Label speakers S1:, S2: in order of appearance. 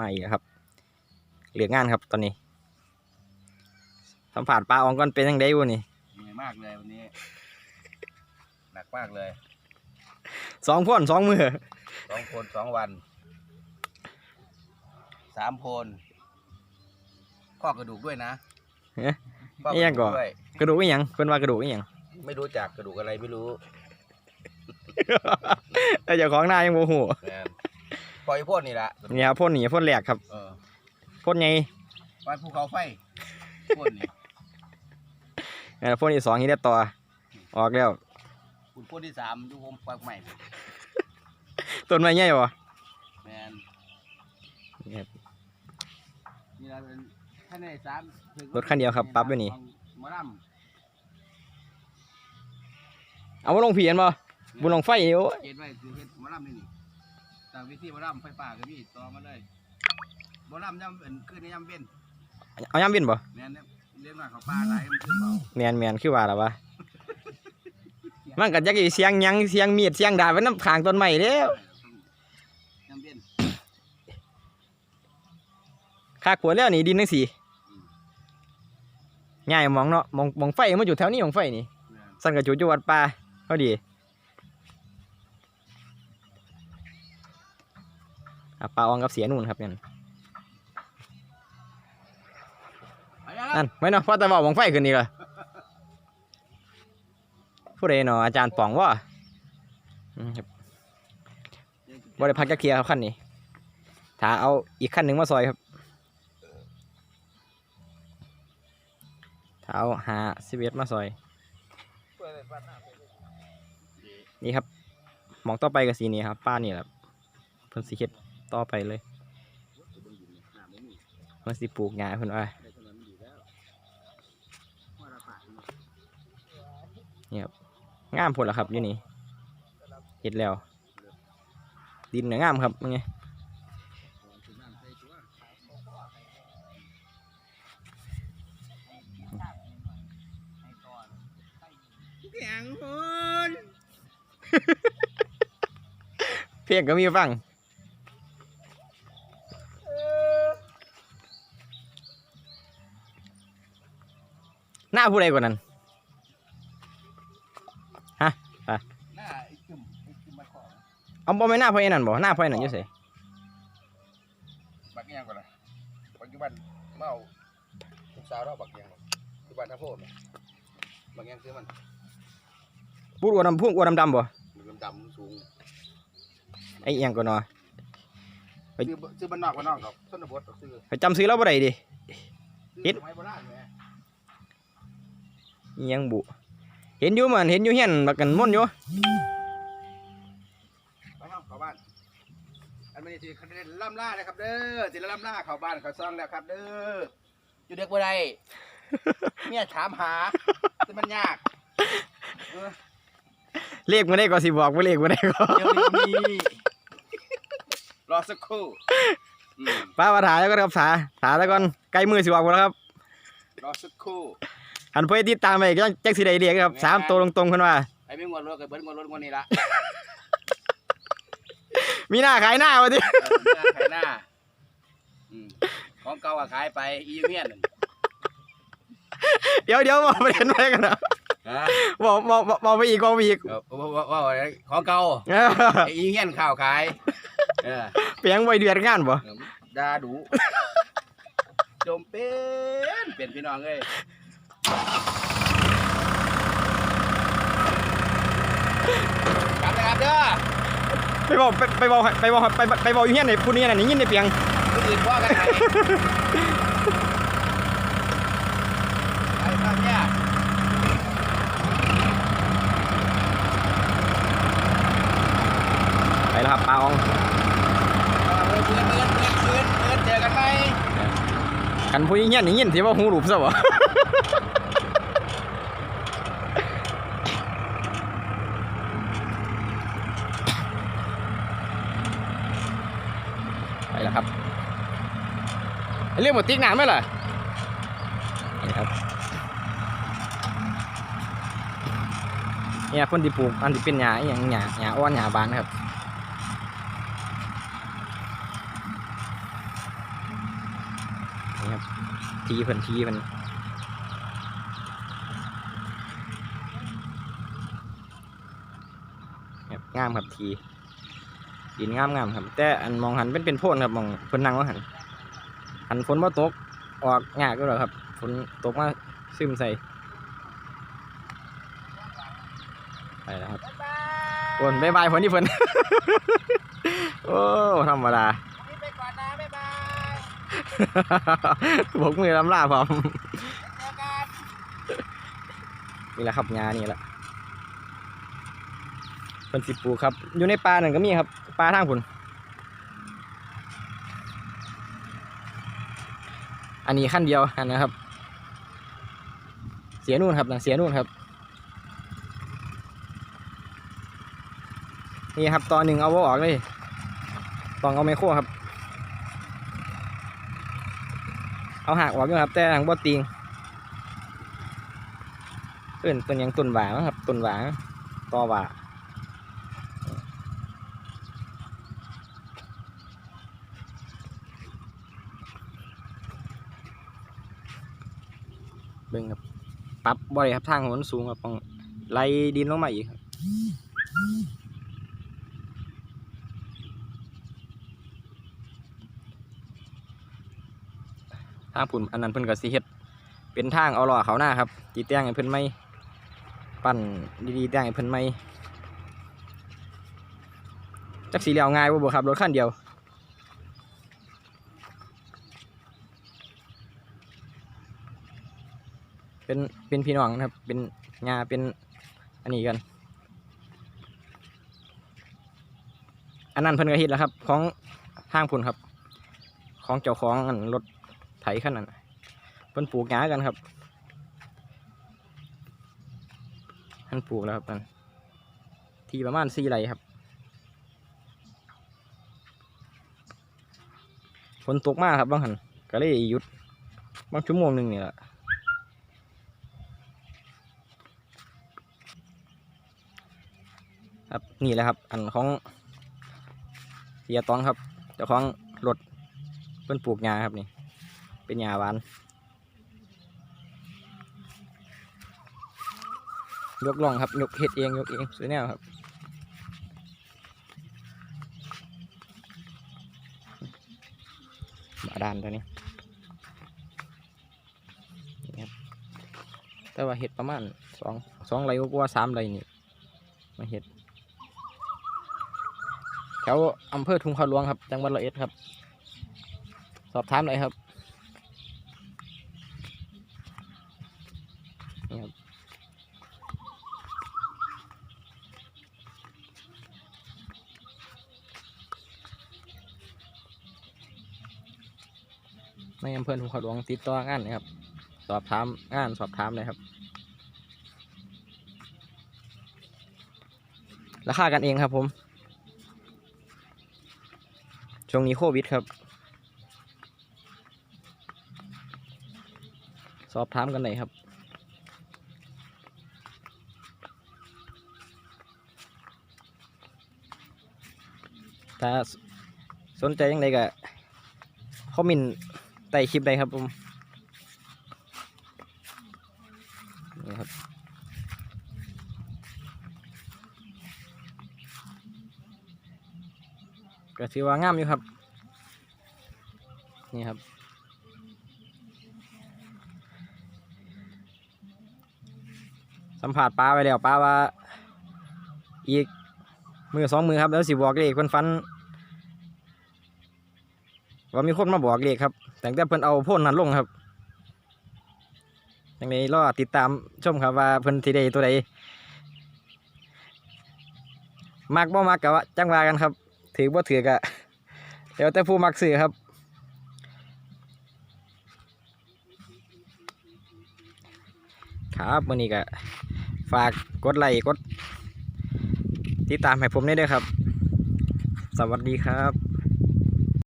S1: มาอีกแล้วครับ เหลืองานครับตอนนี้สัมผัสปลาอองก่อนเป็นยังไงวะนี่
S2: เหนื่อยมากเลยวันนี้ หนักมากเลย
S1: สองพ่นสองมือ
S2: สองคนสองวัน สามคนข้อกระดูกด้วยนะ
S1: เอ๊ะ
S2: ข้อก
S1: นี่ยั
S2: ระ
S1: ง
S2: ดู
S1: ก่
S2: ก
S1: อน
S2: ด้วย
S1: กระดูกอีหยังเพิ่นว่ากระดูกอีหยัง
S2: ไม่รู้จักกระดูกอะไรไม่รู้
S1: แต่เจ้าของหน้ายังโมโห
S2: แม่น ปล่อยพ่นนี่แหละ
S1: นี่ครับพ่นหนีพ่นแหลกครับ
S2: เออ
S1: พ่นไง
S2: วันภูเขาไฟพ่นนี่
S1: เออพ่นอีกสองนี่ได้ต่อออกแล้ว
S2: คุณพ่นที่สามดูผมปากใหม่
S1: ต้นไม้ใหญ่บ่
S2: แมน
S1: นี่ครับ
S2: นี่เราเป็นแค่ในสาม
S1: รถคันเดียวครับปั๊บไว้นี่
S2: หมอล
S1: เอามาลงผีกันบ่ำบุญลงไฟนี่โอ้ย
S2: เกณฑ์ไว้คือเฮ็ดหมอลำนี่นี่ ต่างวิธีหมอลำไฟป่าก็มีต่อมาเลยหมอลำย่ำเป็นขึ้นในย่ำเว้น
S1: เอาย้ำบินบ่
S2: แม่นเนี่ยเลี้ยงหน่อยเขาป่าหลายมันขึ้นเบา
S1: แมนแมนคือว่าล่ะวะมันก็จักอีเสียงหยังเสียงมีดเสียงดาบไว้น้ำข้างต้นไม้เด้ว
S2: ย่ำเว้น
S1: คากหัวแล้วนี่ดินจังซี่ง่ายมองเนาะมองมองไฟมันอยู่แถวนี้มองไฟนี่
S2: แม่น
S1: สั่นกับจุอยู่วัดป่าพอดี ปลาอองกับเสียนู่นครับนั่น
S2: ไปแล้ว
S1: นั่นไม่เนาะพอแต่บอกมองไฟขึ้นนี่เลยผู้ใดเนาะอาจารย์ป๋องว่าอืมครับบ่ได้พักจะเคลียร์ครับขั้นนี้ถ้าเอาอีกขั้นหนึ่งมาซอยครับถ้าเอาหาสิบเอ็ดมาซอย นี่ครับหมองต่อไปกับสีนี้ครับ ป้านี่แหละครับเพิ่นสิเฮ็ด ต่อไปเลยเพิ่นสิปลูกหญ้าเพิ่นว่านี่ครับงามพุ่นละครับอยู่นี่เฮ็ดแล้ว ดินน่ะงามครับมันไง
S2: แข็งคน
S1: เพียงก็มีฟังหน้า ผู้ใดกว่านั้น
S2: หน้าไอ้จุ่มไอ้จุ่มมาขอ
S1: เอาบ่แม่นหน้าพ่อไอ้นั่นบ่หน้าพ่อไอ้นั่นอยู่ไส
S2: บักยังก่อนนะปัจจุบันเมาลูกสาวเราบักยังปัจจุบันท่าโพดเนี่ยบักยังซื้อมัน
S1: พูดอ้วนดำพุ่งอ้วนดำๆบ่
S2: มันดำสูง
S1: ไอ้เอียงก็เนาะไป
S2: ซื้อซื้อบ้านนอกบ้านนอกครับชนบทซื้อ
S1: ไปจำซื้อแล้วบ่ได้ดิ
S2: ซื้อ
S1: เฮ็ด
S2: สมัยโบราณแหม
S1: เอี ยงบุ เห็นอยู่มันเห็นอยู่เฮียนบักกันม่วนอยู่
S2: ไปเข้าเข้าบ้าน อันนี้สิคะแนนล่ำล่าเลยครับเด้อสิล่ำล่าเข้าบ้านเข้าซ่องแล้วครับเด้อ อยู่เด็กบ่ได้เมียถามหาแต่มันยากเออ
S1: เลขบ่ได้ก็สิบอกบ่เลขบ่ได้ก็
S2: เดี๋ยวนี้มีรอสักครู่อืม
S1: ป้าว่าถ่ายแล้วก็ครับถาถาแล้วก่อนใกล้มือสิบอกบ่แล้วครับ
S2: รอสักครู่
S1: หันไปติดตามไปจังจักสิได้เรียกครับสามตัวตรงๆเพิ่นว่า
S2: ไอ้ไม่งวดรถกับเบิ้ลงวดรถงวดนี้ละ
S1: มีหน้าขายหน้าว่าติ
S2: เออหน้าขายหน้าอืมของเก่าอะขายไปอีเมียนนั่น
S1: เดี๋ยวเดี๋ยวบอกประเด็นไว้กันนะ
S2: ฮะ
S1: บอกบอกบอกบอกไปอีกบอกไปอีก
S2: เออว่าว่าว่าอะไรของเก่า
S1: เออ
S2: ไอ้อีเมียนข้าวขายเออ
S1: เปียงไว้เดือดงานบ่
S2: ดาดูจมเป็นเป็นพี่น้องเอ้ย กลับนะครับเด้อ
S1: ไปบอกไปไปบอกไปบอกไปไปบอกอยู่เฮียไหนพูดเนี่น่ะนี่ยินในเปียง
S2: คนอื่นว่ากันไหนไอ้ข้างเนี่ย
S1: ไปแล้วครับปลาออง
S2: เพื่อนเพื่อนเพื่อนเพื่อนเจอกันไหม
S1: กันพูดเฮียนนี่ยินสิว่าหูหลุบซะบ่ไปแล้วครับ เรียกหมดติ๊กหนามไหมล่ะนี่ครับเนี่ยคนที่ปลูกอันที่เป็นหญ้าอย่างหญ้าหญ้าอ่อนหญ้าบานครับครับทีเพิ่นทีเพิ่นงามครับทีดินงามงามครับ แต่อันมองหันเป็นเป็นโพนครับมองเพิ่นนั่งว่าหัน หันฝนบ่ตก ออกยากก็หรอครับ ฝนตกมาซึมใส่ไปแล้วครับฝนบายบายฝนที่ฝนโอ้ธรรมดา
S2: นี่ไปก่อนนะบายบาย
S1: บกมือลำลาพร้อม
S2: นี่
S1: แหละครับงานนี่แหละเป็นสิบปูครับ อยู่ในป่าหนั่นก็มีครับป่าทางผุน อันนี้ขั้นเดียวอันนะครับ เสียนู่นครับนะเสียนู่นครับ นี่ครับตอนหนึ่งเอาบ่ออกเลยต้องเอาไมโครครับ เอาหักออกอยู่ครับ แต่ทางบ่ติงเอื่นเป็นยังต้นหวางครับต้นหวางต่อหว่า บิ่งครับปรับบ่อยครับทางมันสูงครับต้องไล่ดินลงมาอีกครับทางปุ่นอันนั้นเพิ่นก็สิเฮ็ดเป็นทางเอาหล่อเขาหน้าครับตีแต้งให้เพิ่นไม่ปั่นดีๆแต้งให้เพิ่นไม่จักสีเหลียวง่ายบ่บ่ครับรถคันเดียว เป็นเป็นพี่น้องนะครับ เป็นงาเป็นอันนี้กัน อันนั้นเพิ่นก็เฮ็ดแล้วครับ ของทางพุ่นครับ ของเจ้าของอันรถไถคันนั้นเพิ่นปลูกหญ้ากันครับท่านปลูกแล้วครับมันที่ประมาณสี่ไร่ครับฝนตกมากครับบางหันก็เลยหยุดบางชั่วโมงหนึ่งนี่แหละครับ นี่แหละครับ อันของเสียตองครับเจ้าของรถเพิ่นปลูกหญ้าครับนี่ เป็นหญ้าหวาน ยกล่องครับ ยกเห็ดเอง ยกเองสวยแนวครับบาดานตัวนี้ครับแต่ว่าเห็ดประมาณสองสองไรก็ว่าสามไรนี่มาเห็ด ถวอำเภอทุ่งขาวหลวงครับ จังหวัดร้อยเอ็ดครับ สอบถามเลยครับนี่ครับในอำเภอทุ่งขาวหลวงติดต่องานนะครับ สอบถามงานสอบถามเลยครับราคากันเองครับผม ช่วงนี้โควิดครับ สอบถามกันเลยครับ ถ้าสสนใจยังไงก็คอมเมนต์ใต้คลิปได้ครับผมนี่ครับก็ถือว่างามอยู่ครับ นี่ครับ สัมผัสปลาไปแล้วปลาว่า อีกมือสองมือครับ แล้วสิบอกเลขเพิ่นฟัน ว่ามีคนมาบอกเลขครับ แต่แต่เพิ่นเอาพ่นนั้นลงครับยังไงรอติดตามชมครับว่าเพิ่นสิได้ตัวใดมักบ่มักกะว่าจังวากันครับ ถือบ่ถือกะเดี๋ยวแต่ผู้มักซื้อครับ ครับวันนี้ก็ฝากกดไลค์กดติดตามให้ผมได้ด้วยครับ สวัสดีครับ